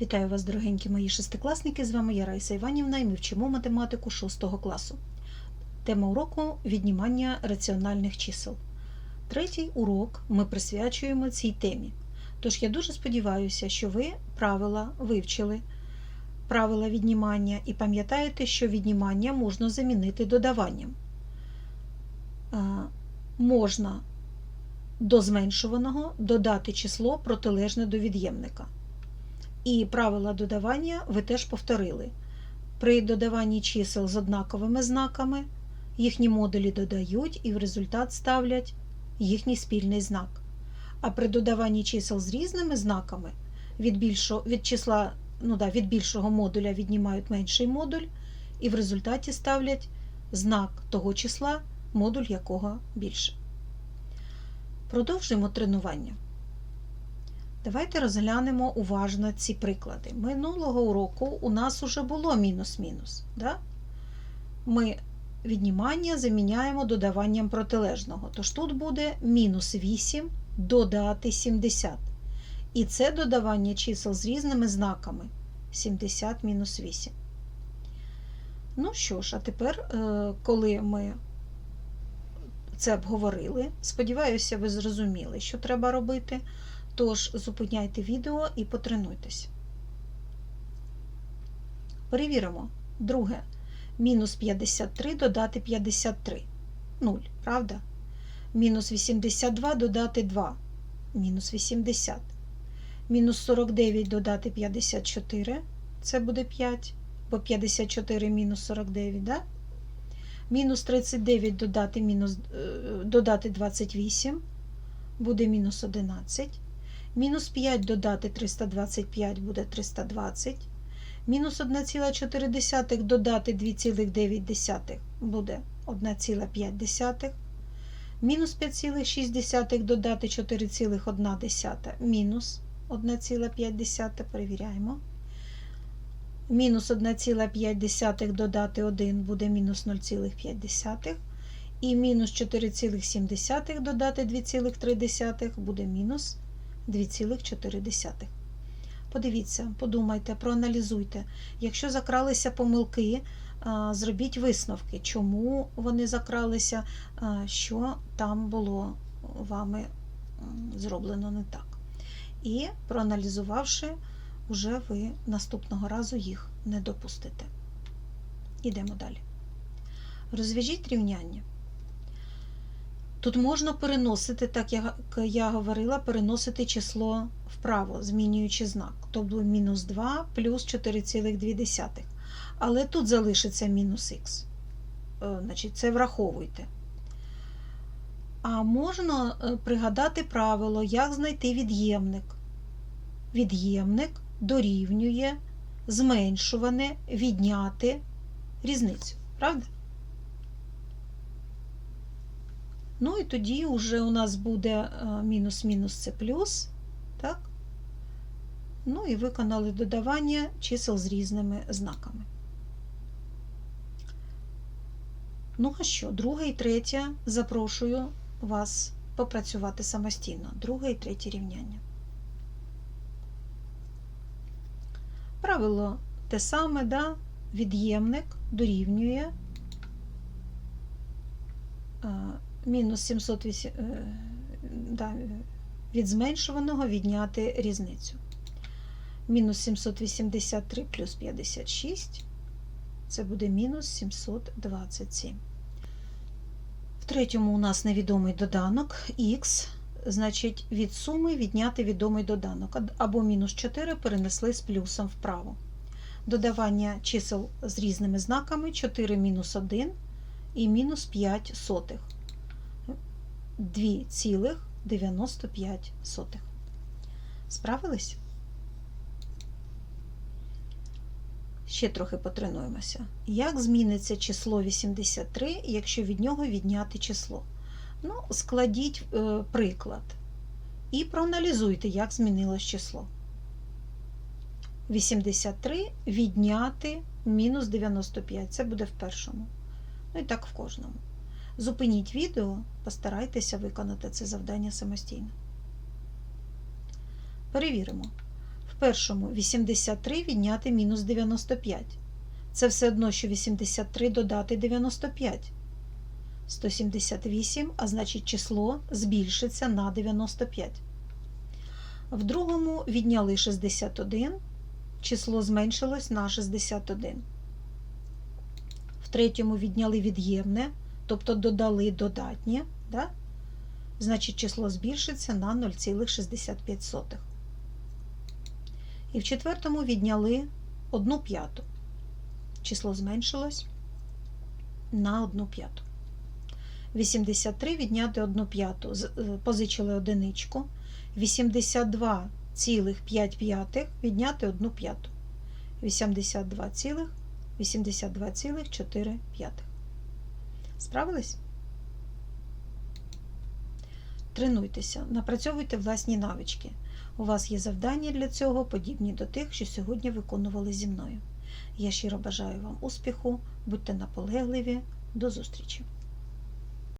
Вітаю вас, дорогенькі мої шестикласники. З вами я Раїса Іванівна і ми вчимо математику 6 класу. Тема уроку віднімання раціональних чисел. Третій урок ми присвячуємо цій темі. Тож я дуже сподіваюся, що ви правила вивчили, правила віднімання і пам'ятаєте, що віднімання можна замінити додаванням. Можна до зменшуваного додати число протилежне до від'ємника. І правила додавання ви теж повторили. При додаванні чисел з однаковими знаками їхні модулі додають і в результат ставлять їхній спільний знак. А при додаванні чисел з різними знаками від, більшого, від, числа, ну да, від більшого модуля віднімають менший модуль, і в результаті ставлять знак того числа, модуль якого більше. Продовжуємо тренування. Давайте розглянемо уважно ці приклади. Минулого уроку у нас уже було мінус-мінус. Да? Ми віднімання заміняємо додаванням протилежного. Тож тут буде мінус 8 додати 70. І це додавання чисел з різними знаками. 70 мінус 8. Ну що ж, а тепер, е, коли ми це обговорили, сподіваюся, ви зрозуміли, що треба робити. Тож зупиняйте відео і потренуйтесь. Перевіримо. Друге. Мінус 53 додати 53. 0, правда? Мінус 82 додати 2. Мінус 80. Мінус 49 додати 54. Це буде 5. Бо 54 мінус 49, да? Мінус 39 додати, мінус, додати 28. Буде мінус 11. Мінус 5 додати 325 буде 320. Мінус 1,4 додати 2,9 буде 1,5. Мінус 5,6 додати 4,1 мінус 1,5. Перевіряємо. Мінус 1,5 додати 1 буде мінус 0,5. І мінус 4,7 додати 2,3 буде мінус 2,4. Подивіться, подумайте, проаналізуйте. Якщо закралися помилки, зробіть висновки, чому вони закралися, що там було вами зроблено не так. І проаналізувавши, вже ви наступного разу їх не допустите. Ідемо далі. Розв'яжіть рівняння. Тут можна переносити, так як я говорила, переносити число вправо, змінюючи знак. Тобто мінус 2 плюс 4,2. Але тут залишиться мінус х. Значить, Це враховуйте. А можна пригадати правило, як знайти від'ємник. Від'ємник дорівнює зменшуване відняти різницю. Правда? Ну і тоді вже у нас буде мінус-мінус це плюс. Так? Ну і виконали додавання чисел з різними знаками. Ну а що, друге і третє запрошую вас попрацювати самостійно. Друге і третє рівняння. Правило те саме, да? від'ємник дорівнює мінус 708 да, від зменшуваного відняти різницю. Мінус 783 плюс 56 це буде мінус 727. В третьому у нас невідомий доданок х, значить, від суми відняти відомий доданок, або мінус 4 перенесли з плюсом вправо. Додавання чисел з різними знаками 4 мінус 1 і мінус 5 сотих. 2,95. Справились? Ще трохи потренуємося. Як зміниться число 83, якщо від нього відняти число? Ну, складіть е, приклад і проаналізуйте, як змінилось число. 83 відняти мінус 95. Це буде в першому. Ну і так в кожному. Зупиніть відео, постарайтеся виконати це завдання самостійно. Перевіримо. В першому 83 відняти мінус 95. Це все одно, що 83 додати 95. 178, а значить число збільшиться на 95. В другому відняли 61, число зменшилось на 61. В третьому відняли від'ємне, тобто додали додатнє, да? значить число збільшиться на 0,65. І в четвертому відняли 1 п'яту. Число зменшилось на 1 п'яту. 83 відняти 1 п'яту. Е, Позичили одиничку. 82,5 відняти 1 п'яту. 82,82,4 п'ятих. Справились? Тренуйтеся, напрацьовуйте власні навички. У вас є завдання для цього, подібні до тих, що сьогодні виконували зі мною. Я щиро бажаю вам успіху, будьте наполегливі. До зустрічі!